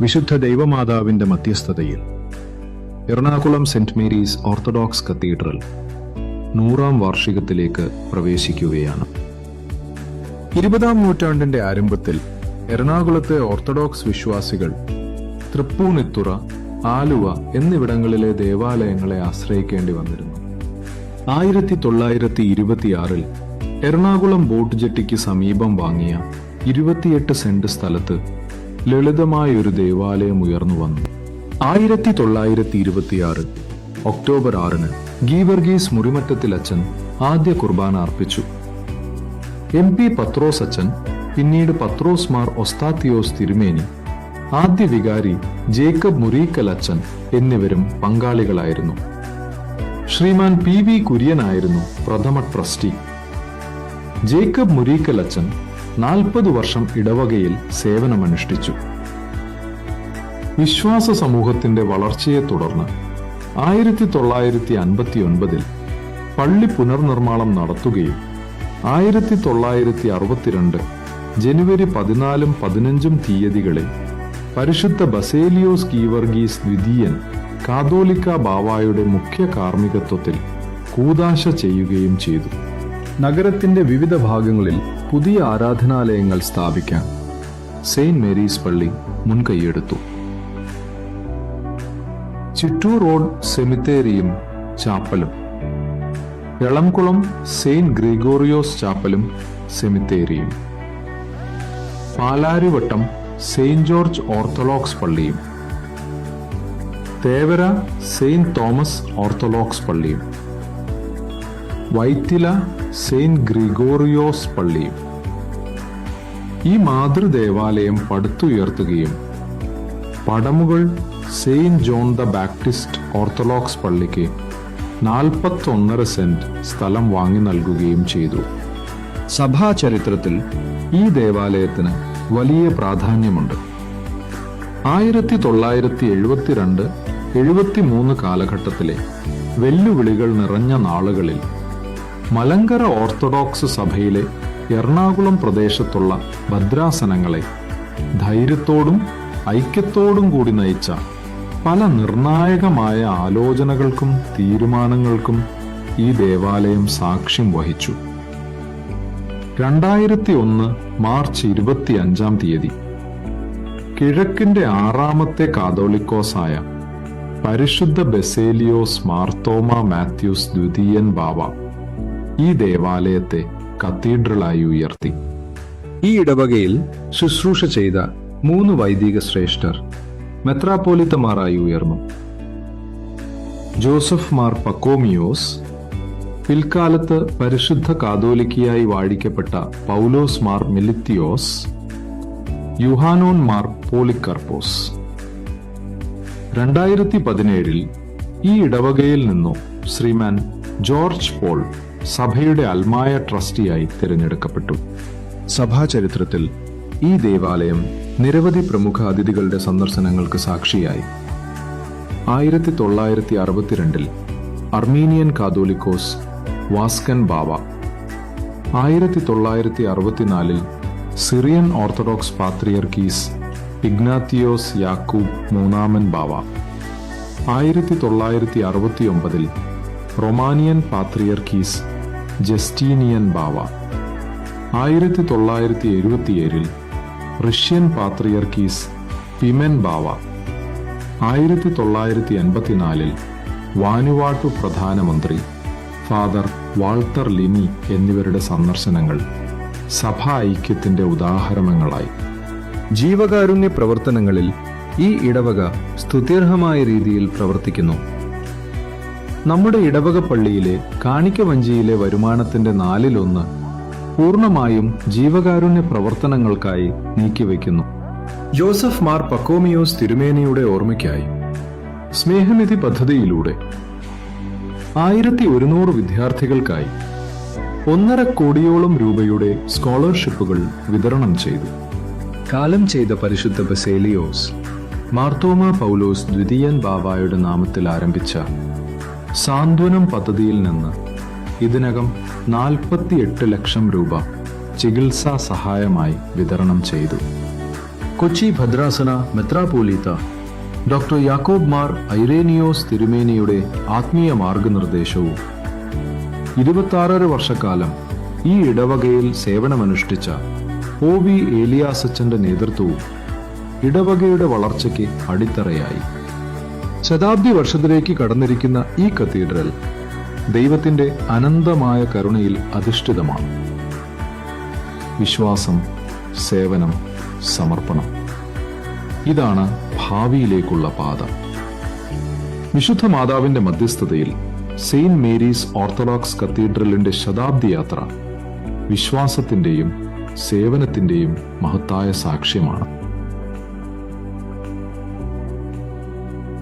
വിശുദ്ധ ദൈവമാതാവിന്റെ മധ്യസ്ഥതയിൽ Ernakulam saint Mary's orthodox cathedral നൂറാം വാർഷികത്തിലേക്ക് പ്രവേശിക്കുകയാണ്. ഇരുപതാം നൂറ്റാണ്ടിന്റെ ആരംഭത്തിൽ എറണാകുളത്തെ ഓർത്തഡോക്സ് വിശ്വാസികൾ തൃപ്പൂണിത്തുറ ആലുവ എന്നിവിടങ്ങളിലെ ദേവാലയങ്ങളെ ആശ്രയിക്കേണ്ടി വന്നിരുന്നു. ആയിരത്തി തൊള്ളായിരത്തി ഇരുപത്തിയാറിൽ എറണാകുളം ബോട്ട് ജെട്ടിക്ക് സമീപം വാങ്ങിയ ഇരുപത്തിയെട്ട് സെന്റ് സ്ഥലത്ത് ലളിതമായ ഒരു ദേവാലയം ഉയർന്നു വന്നു. ആയിരത്തി തൊള്ളായിരത്തി ഇരുപത്തിയാറ് ഒക്ടോബർ ആറിന് ഗീവർഗീസ് മുറിമറ്റത്തിൽ അച്ഛൻ ആദ്യ കുർബാന അർപ്പിച്ചു. എം പി പത്രോസ് അച്ഛൻ പിന്നീട് പത്രോസ് മാർ ഒസ്താത്തിയോസ് തിരുമേനി ആദ്യ വികാരി ജേക്കബ് മുറീക്കൽ അച്ഛൻ എന്നിവരും പങ്കാളികളായിരുന്നു. ശ്രീമാൻ പി വി കുര്യനായിരുന്നു പ്രഥമ ട്രസ്റ്റി. ജേക്കബ് മുരീക്കൽ അച്ഛൻ നാൽപ്പത് വർഷം ഇടവകയിൽ സേവനമനുഷ്ഠിച്ചു. വിശ്വാസ സമൂഹത്തിന്റെ വളർച്ചയെ തുടർന്ന് ആയിരത്തി തൊള്ളായിരത്തി അൻപത്തി ഒൻപതിൽ പള്ളി പുനർനിർമ്മാണം നടത്തുകയും ആയിരത്തി തൊള്ളായിരത്തി അറുപത്തിരണ്ട് ജനുവരി പതിനാലും പതിനഞ്ചും തീയതികളിൽ പരിശുദ്ധ ബസേലിയോസ് കീവർഗീസ് ദ്വിതീയൻ കാതോലിക്ക ബാവായുടെ മുഖ്യ കാർമ്മികത്വത്തിൽ കൂതാശ ചെയ്യുകയും ചെയ്തു. നഗരത്തിന്റെ വിവിധ ഭാഗങ്ങളിൽ പുതിയ ആരാധനാലയങ്ങൾ സ്ഥാപിക്കാൻ സെയിന്റ് മേരീസ് പള്ളി മുൻകൈയെടുത്തു. ചിറ്റൂർ റോഡ് സെമിത്തേരിയും ചാപ്പലും എളംകുളം സെയിന്റ് ഗ്രിഗോറിയോസ് ചാപ്പലും സെമിത്തേരിയും. പാലാരിവട്ടം സെയിന്റ് ജോർജ് ഓർത്തഡോക്സ് പള്ളിയും. തേവര സെയിന്റ് തോമസ് ഓർത്തഡോക്സ് പള്ളിയും. വൈറ്റില സെയിന്റ് ഗ്രിഗോറിയോസ് പള്ളിയും. ഈ മാതൃദേവാലയം പടുത്തുയർത്തുകയും Padamugal saint John the Baptist orthodox പള്ളിക്ക് നാൽപ്പത്തൊന്നര സെന്റ് സ്ഥലം വാങ്ങി നൽകുകയും ചെയ്തു. സഭാചരിത്രത്തിൽ ഈ ദേവാലയത്തിന് വലിയ പ്രാധാന്യമുണ്ട്. ആയിരത്തി തൊള്ളായിരത്തി എഴുപത്തിരണ്ട് എഴുപത്തിമൂന്ന് കാലഘട്ടത്തിലെ വെല്ലുവിളികൾ നിറഞ്ഞ നാളുകളിൽ മലങ്കര ഓർത്തഡോക്സ് സഭയിലെ എറണാകുളം പ്രദേശത്തുള്ള ഭദ്രാസനങ്ങളെ ധൈര്യത്തോടും ഐക്യത്തോടും കൂടി നയിച്ച പല നിർണായകമായ ആലോചനകൾക്കും തീരുമാനങ്ങൾക്കും ഈ ദേവാലയം സാക്ഷ്യം വഹിച്ചു. രണ്ടായിരത്തി ഒന്ന് മാർച്ച് ഇരുപത്തി അഞ്ചാം തീയതി. കിഴക്കിന്റെ ആറാമത്തെ കാതോലിക്കോസായ പരിശുദ്ധ ബെസേലിയോസ് മാർത്തോമ മാത്യൂസ് ദ്വിതീയൻ ബാവ ഈ ദേവാലയത്തെ കത്തീഡ്രലായി ഉയർത്തി. ഈ ഇടവകയിൽ ശുശ്രൂഷ ചെയ്ത മൂന്ന് വൈദിക ശ്രേഷ്ഠർ മെത്രാപോലിത്തമാറായി ഉയർന്നു. ജോസഫ് മാർ പക്കോമിയോസ് പിൽക്കാലത്ത് പരിശുദ്ധ കാതോലിക്കയായി വാഴിക്കപ്പെട്ട പൗലോസ് മാർ മിലിത്തിയോസ് യുഹാനോൻ മാർ പോളിക്കർപ്പോസ്. രണ്ടായിരത്തി പതിനേഴിൽ ഈ ഇടവകയിൽ നിന്നും ശ്രീമാൻ ജോർജ് പോൾ സഭയുടെ അൽമായ ട്രസ്റ്റിയായി തിരഞ്ഞെടുക്കപ്പെട്ടു. സഭാചരിത്രത്തിൽ ഈ ദേവാലയം നിരവധി പ്രമുഖ അതിഥികളുടെ സന്ദർശനങ്ങൾക്ക് സാക്ഷിയായി. ആയിരത്തി തൊള്ളായിരത്തി അറുപത്തിരണ്ടിൽ അർമീനിയൻ കാതോലിക്കോസ് വാസ്കൻ ബാവ. ആയിരത്തി തൊള്ളായിരത്തി അറുപത്തിനാലിൽ സിറിയൻ ഓർത്തഡോക്സ് പാത്രിയർക്കീസ് ഇഗ്നാത്തിയോസ് യാക്കൂബ് മൂന്നാമൻ ബാവ. ആയിരത്തി തൊള്ളായിരത്തി അറുപത്തി ഒമ്പതിൽ റൊമാനിയൻ പാത്രിയർക്കീസ് ജസ്റ്റീനിയൻ ബാവ. ആയിരത്തി തൊള്ളായിരത്തി എഴുപത്തിയേഴിൽ റഷ്യൻ പാത്രിയർക്കീസ് പിമെൻ ബാവ. ആയിരത്തി തൊള്ളായിരത്തി എൺപത്തിനാലിൽ വാനുവാട്ടു പ്രധാനമന്ത്രി ഫാദർ വാൾട്ടർ ലിനി എന്നിവരുടെ സന്ദർശനങ്ങൾ സഭാ ഐക്യത്തിന്റെ ഉദാഹരണങ്ങളായി. ജീവകാരുണ്യ പ്രവർത്തനങ്ങളിൽ ഈ ഇടവക സ്തുത്യർഹമായ രീതിയിൽ പ്രവർത്തിക്കുന്നു. നമ്മുടെ ഇടവക പള്ളിയിലെ കാണിക്ക വഞ്ചിയിലെ വരുമാനത്തിന്റെ നാലിലൊന്ന് പൂർണമായും ജീവകാരുണ്യ പ്രവർത്തനങ്ങൾക്കായി നീക്കിവെക്കുന്നു. ജോസഫ് മാർ പക്കോമിയോസ് തിരുമേനിയുടെ ഓർമ്മയ്ക്കായി. സ്നേഹനിധി പദ്ധതിയിലൂടെ ആയിരത്തി ഒരുന്നൂറ് വിദ്യാർത്ഥികൾക്കായി ഒന്നര കോടിയോളം രൂപയുടെ സ്കോളർഷിപ്പുകൾ വിതരണം ചെയ്തു. കാലം ചെയ്ത പരിശുദ്ധ ബസേലിയോസ് മാർത്തോമ പൗലോസ് ദ്വിതീയൻ ബാബായുടെ നാമത്തിൽ ആരംഭിച്ച സാന്ത്വനം പദ്ധതിയിൽ നിന്ന് ഇതിനകം നാൽപ്പത്തിയെട്ട് ലക്ഷം രൂപ ചികിത്സാ സഹായമായി വിതരണം ചെയ്തു. കൊച്ചി ഭദ്രാസന മെത്രാപോലീത്ത ഡോക്ടർ യാക്കോബ് മാർ ഐറേനിയോസ് തിരുമേനിയുടെ ആത്മീയ മാർഗനിർദ്ദേശവും. ഇരുപത്താറര വർഷക്കാലം ഈ ഇടവകയിൽ സേവനമനുഷ്ഠിച്ച ഒ വി ഏലിയാസച്ചന്റെ നേതൃത്വവും ഇടവകയുടെ വളർച്ചയ്ക്ക് അടിത്തറയായി. ശതാബ്ദി വർഷത്തിലേക്ക് കടന്നിരിക്കുന്ന ഈ കത്തീഡ്രൽ ദൈവത്തിന്റെ അനന്തമായ കരുണയിൽ അധിഷ്ഠിതമാണ്. വിശ്വാസം സേവനം സമർപ്പണം. ഇതാണ് ഭാവിയിലേക്കുള്ള പാത. വിശുദ്ധ മാതാവിന്റെ മധ്യസ്ഥതയിൽ സെയിന്റ് മേരീസ് ഓർത്തഡോക്സ് കത്തീഡ്രലിന്റെ ശതാബ്ദി യാത്ര വിശ്വാസത്തിന്റെയും സേവനത്തിന്റെയും മഹത്തായ സാക്ഷ്യമാണ്.